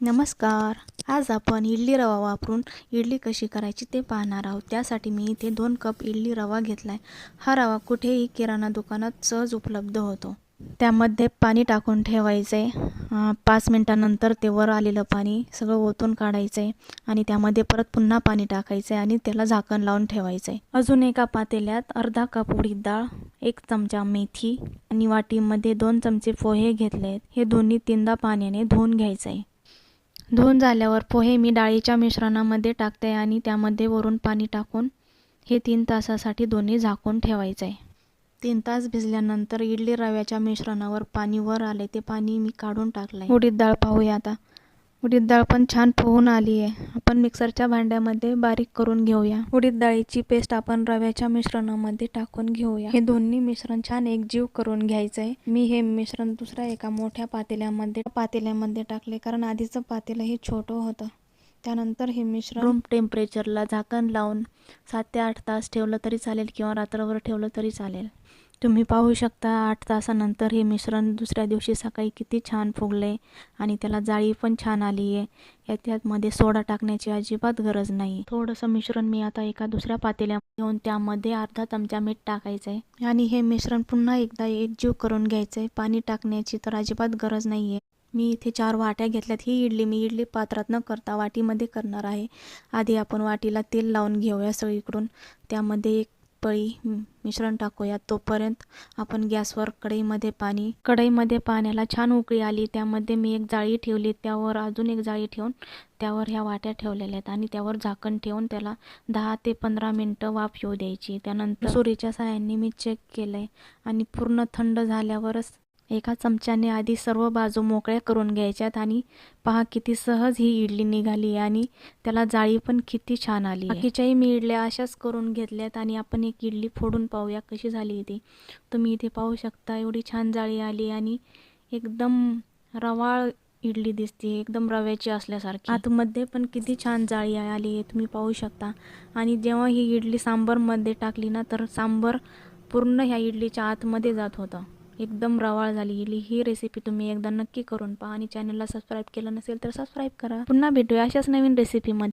नमस्कार. आज आपण इडली रवा वापरून इडली कशी करायची ते पाहणार आहोत. त्यासाठी मी इथे दोन कप इडली रवा घेतला आहे हा रवा कुठेही किराणा दुकानात सहज उपलब्ध होतो. त्यामध्ये पाणी टाकून ठेवायचं आहे पाच मिनटानंतर ते वर आलेलं पाणी सगळं ओतून काढायचं आहे आणि त्यामध्ये परत पुन्हा पाणी टाकायचं आहे आणि त्याला झाकण लावून ठेवायचं आहे अजून एका पातेल्यात अर्धा कप उडीद डाळ एक चमचा मेथी आणि वाटीमध्ये दोन चमचे पोहे घेतले आहेत हे दोन्ही तीनदा पाण्याने धुवून घ्यायचं आहे धुवून झाल्यावर पोहे मी डाळीच्या मिश्रणामध्ये टाकते आणि त्यामध्ये वरून पाणी टाकून हे तीन तासासाठी दोन्ही झाकून ठेवायचं. आहे तीन तास भिजल्यानंतर इडली रव्याच्या मिश्रणावर पाणी वर आले ते पाणी मी काढून टाकलं आहे उडीद डाळ पाहूया आता. उडीद डाळ पण छान पोहून आली आहे. आपण मिक्सरच्या भांड्यामध्ये बारीक करून घेऊया. उडीद डाळीची पेस्ट आपण रव्याच्या मिश्रणामध्ये टाकून घेऊया. हे दोन्ही मिश्रण छान एकजीव करून घ्यायचं आहे मी हे मिश्रण दुसऱ्या एका मोठ्या पातेल्यामध्ये पातेल्यामध्ये टाकले कारण आधीचं पातेलं हे छोटं होतं. त्यानंतर हे मिश्रण रूम टेम्परेचरला झाकण लावून सात ते आठ तास ठेवलं तरी चालेल किंवा रात्रभर ठेवलं तरी चालेल. तुम्ही पाहू शकता आठ तासानंतर हे मिश्रण दुसऱ्या दिवशी सकाळी किती छान फुगले आणि त्याला जाळी पण छान आली आहे. याच्यामध्ये सोडा टाकण्याची अजिबात गरज नाही. थोडंसं मिश्रण मी आता एका दुसऱ्या पातेल्या घेऊन त्यामध्ये अर्धा चमचा मीठ टाकायचं आहे आणि हे मिश्रण पुन्हा एकदा एकजीव करून घ्यायचं आहे. पाणी टाकण्याची तर अजिबात गरज नाही आहे. मी इथे चार वाट्या घेतल्यात. ही इडली मी इडली पात्रात न करता वाटीमध्ये करणार आहे. आधी आपण वाटीला तेल लावून घेऊया सगळीकडून. त्यामध्ये एक पळी मिश्रण टाकूया. तोपर्यंत आपण गॅसवर कढईमध्ये पाणी कढईमध्ये पाण्याला छान उकळी आली त्यामध्ये मी एक जाळी ठेवली त्यावर अजून एक जाळी ठेवून त्यावर ह्या वाट्या ठेवलेल्या आहेत आणि त्यावर झाकण ठेवून त्याला दहा ते पंधरा मिनटं वाफ येऊ द्यायची. त्यानंतर सुरीच्या साह्याने मी चेक केलं आहे आणि पूर्ण थंड झाल्यावरच एका चमच्याने आधी सर्व बाजू मोकळ्या करून घ्यायच्यात आणि पहा किती सहज ही इडली निघाली आणि त्याला जाळी पण किती छान आली बाकीच्याही मी इडल्या अशाच करून घेतल्यात आणि आपण एक इडली फोडून पाहूया कशी झाली ती. तुम्ही इथे पाहू शकता एवढी छान जाळी आली आणि एकदम रवाळ इडली दिसते एकदम रव्याची असल्यासारखी. आतमध्ये पण किती छान जाळी आली आहे तुम्ही पाहू शकता. आणि जेव्हा ही इडली सांबरमध्ये टाकली ना तर सांबर पूर्ण ह्या इडलीच्या आतमध्ये जात होतं. एकदम रवाळ झाली ही रेसिपी तुम्ही एकदा नक्की करून पहा आणि चॅनलला सबस्क्राईब केलं नसेल तर सबस्क्राईब करा. पुन्हा भेटूया अशाच नवीन रेसिपीमध्ये